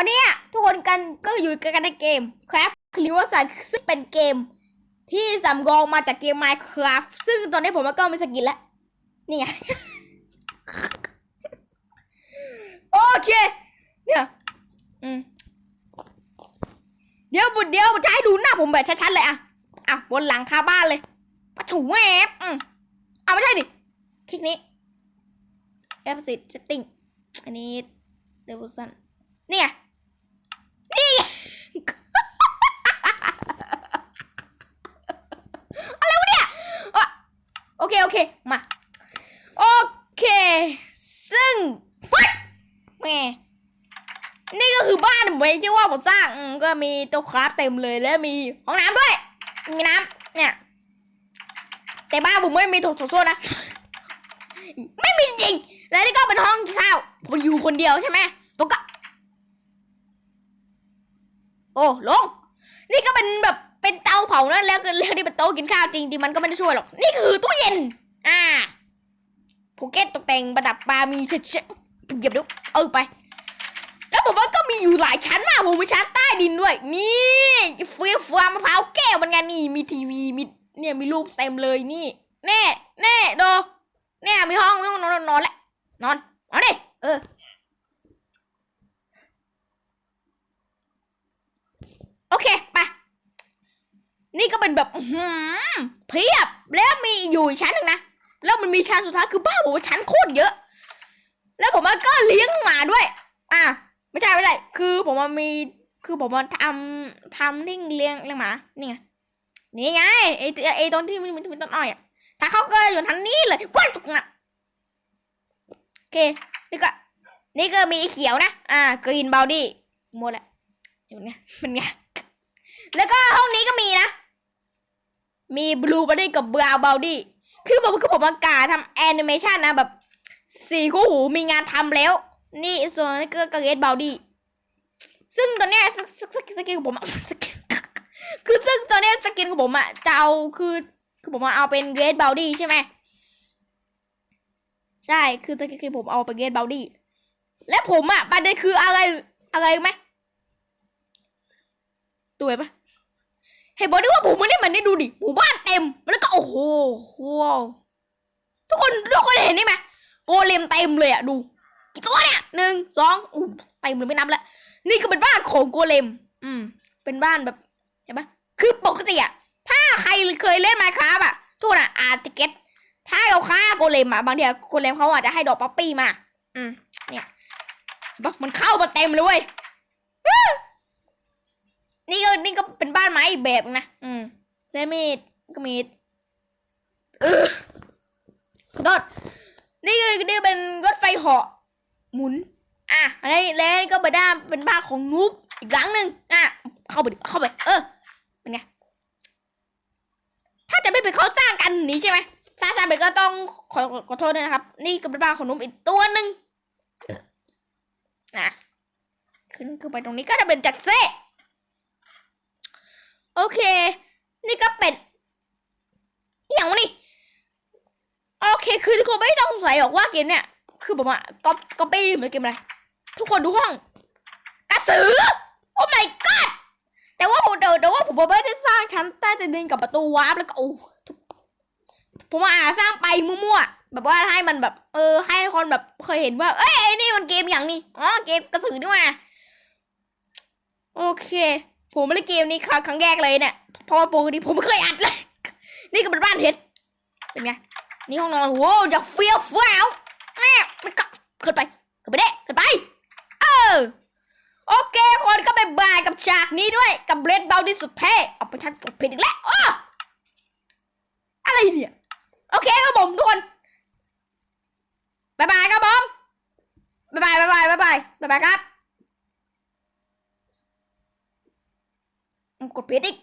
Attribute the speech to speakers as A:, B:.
A: วันนี้ทุกคนกันก็อยู่กันในเกม ครับคลิวสันซึ่งเป็นเกม ที่สำรองมาจากเกม Minecraft ซึ่งตอนนี้ผมก็มีสกินแล้วนี่ไงโอเค เนี่ยอืมเดี๋ยวบุดเดี๋ยวจะให้ดูหน้าผมแบบชัดๆเลยอะอะบนหลังคาบ้านเลยปะถูแวบอืมเอาไม่ใช่ดิคลิกนี้ Exit Setting อันนี้ Level สั้นนี่ไงนี่ไง อะไรวะเนี่ยอะโอ เคโอเคมาโอเค ซึ่งแม่นี่ก็คือบ้านผมเองที่ว่าผมสร้างก็มีต๊ะคราฟเต็มเลยแล้วมีห้องน้ำด้วย มีน้ำเนี่ย แต่บ้านผมไม่มีถโถโซนะ ไม่มีจริง แล้วนี่ก็เป็นห้องข้าวผมอยู่คนเดียวใช่ไหมผมก็ โอ้ลง นี่ก็เป็นแบบ เป็นเตาเผานะแล้วก็แล้วนี่เป็นโต๊ะกินข้าวจริงจริงๆมันก็ไม่ได้ช่วยหรอก นี่คือตู้เย็น อ่าภูเก็ตตกแต่งประดับปลามีเฉยๆเหยียบดูเออไป แล้วผมว่าก็มีอยู่หลายชั้นมากผมมีชั้นใต้ดินด้วย นี่เฟียฟามะพร้าวแก้วมันไงนี่ มีทีวีมีเนี่ยมีรูปเต็มเลยนี่ แน่แน่โดูเนี่ยมีห้องมีห้องนอนนอนแหละนอนเอาดิเออโอเค แบบหือเพียบแล้วมีอยู่ชั้นหนึ่งนะแล้วมันมีชั้นสุดท้ายคือบ้านผมว่าชั้นโคตรเยอะ แล้วผมก็เลี้ยงหมาด้วย อะไม่ใช่ไม่ใช่คือผมมันมีคือผมมันทำทำนิ่งเลี้ยงเลี้ยงหมานี่ไงนี่ไงไอ้ไอ้ต้นที่มันมันต้นอ้อยอะถ้าเขาเกิดอยู่ทางนี้เลยกว้ายตกนักโอเคนี่ก็นี่ก็มีไอเขียวนะอ่ากรีนบาวดี้หมดแหละเดี๋ยวเนี้ยมันไงแล้วก็ห้องนี้ก็มีนะ มีบลูบอดี้กับบราวบอดี้คือผมคือผมประกาศทำแอนิเมชันนะแบบสี่คู่หูมีงานทำแล้ว นี่ส่วนนี้ก็กระเกตบอดี้ซึ่งตอนนี้สสสสกินของผมสกินคือซึ่งตอนนี้สกินของผมอะจะเอาคือคือผมเอาเป็นเกตบอดี้ใช่ไหมใช่คือสกินผมเอาเป็นเกตบอดี้และผมอะประเด็นคืออะไรอะไรไหมตัวปะ เห็นบอกด้ว่าผมมันนี่มันได้ดูดิหมู่บ้านเต็ม แล้วก็โอ้โหว้าวทุกคนทุกคนเห็นนี่ไหมโกเลมเต็มเลยอะดูกี่ตัวเนี่ยหนึ่งสองอู้เต็มเลยไม่นับล้วนี่ก็เป็นบ้านของโกเลม อืม เป็นบ้านแบบเห็นปะคือปกติอะถ้าใครเคยเล่นไมค์ครับอะทุกคนอะอาจจะเก็ตถ้าเราฆ่าโกเลมอะบางทีโกเลมเขาอาจจะให้ดอกป๊อปปี้มา อืมเนี่ยปะมันเข้ามาเต็มเลยเว้ย นี่ก็นี่ก็เป็นบ้านไม้อีกแบบนะ อืม แล้วมีดก็มีเออขอโทษนี่คือนี่เป็นรถไฟเหาะหมุน อะอะไรแล้วนี่ก็เป็นด้านเป็นบ้านของนูบอีกหลังหนึ่งอะ เข้าไปเข้าไป เออ เป็นไง ถ้าจะไม่เป็นเขาสร้างกันหนี้ใช่ไหมสร้างสร้างไปก็ต้องขอขอขอโทษด้วยนะครับ นี่ก็เป็นบ้านของนูบอีกตัวหนึ่งนะขึ้นขึ้นไปตรงนี้ก็จะเป็นจักรเซ่ โอเค นี่ก็เป็นอย่างวะนี่โอเค คือทุกคนไม่ต้องสงสัยหรอกว่าเกมเนี่ย คือผมอะก๊อปก๊อปปี้เหมือนเกมอะไร ทุกคนดูห้อง กระสือ โอ้ my god แต่ว่าผมเดี๋ยวแต่ว่าผมไม่ได้สร้างชั้นใต้ดินกับประตูวาร์ปแล้วก็โอ้ผมอาสร้างไปมั่วๆ แบบว่าให้มันแบบ เออ ให้คนแบบเคยเห็นว่า เอ้ยไอ้นี่มันเกมอย่างนี้ อ๋อ เกมกระสือนี่ว่า โอเค ผมมาเล่นเกมนี้ครั้งแรกเลยเนี่ยเพราะว่าปกติผมไม่เคยอัดเลย นี่ก็เป็นบ้านเห็ดเป็นไง นี่ห้องนอนโว้อยากเฟี้ยวฟ้าวแม่ไม่กลับขึ้นไปขึ้นไปเด้ขึ้นไป เออ โอเค คนก็ไปบายกับฉากนี้ด้วย กับเบลดเบลที่สุดเท่เอาไปชั้นผมเพชรอีกแล้วอะไรเนี่ย โอเคครับผมทุกคนบายบายครับผมบายบายบายบายบายบายบายครับ กดเพจอีก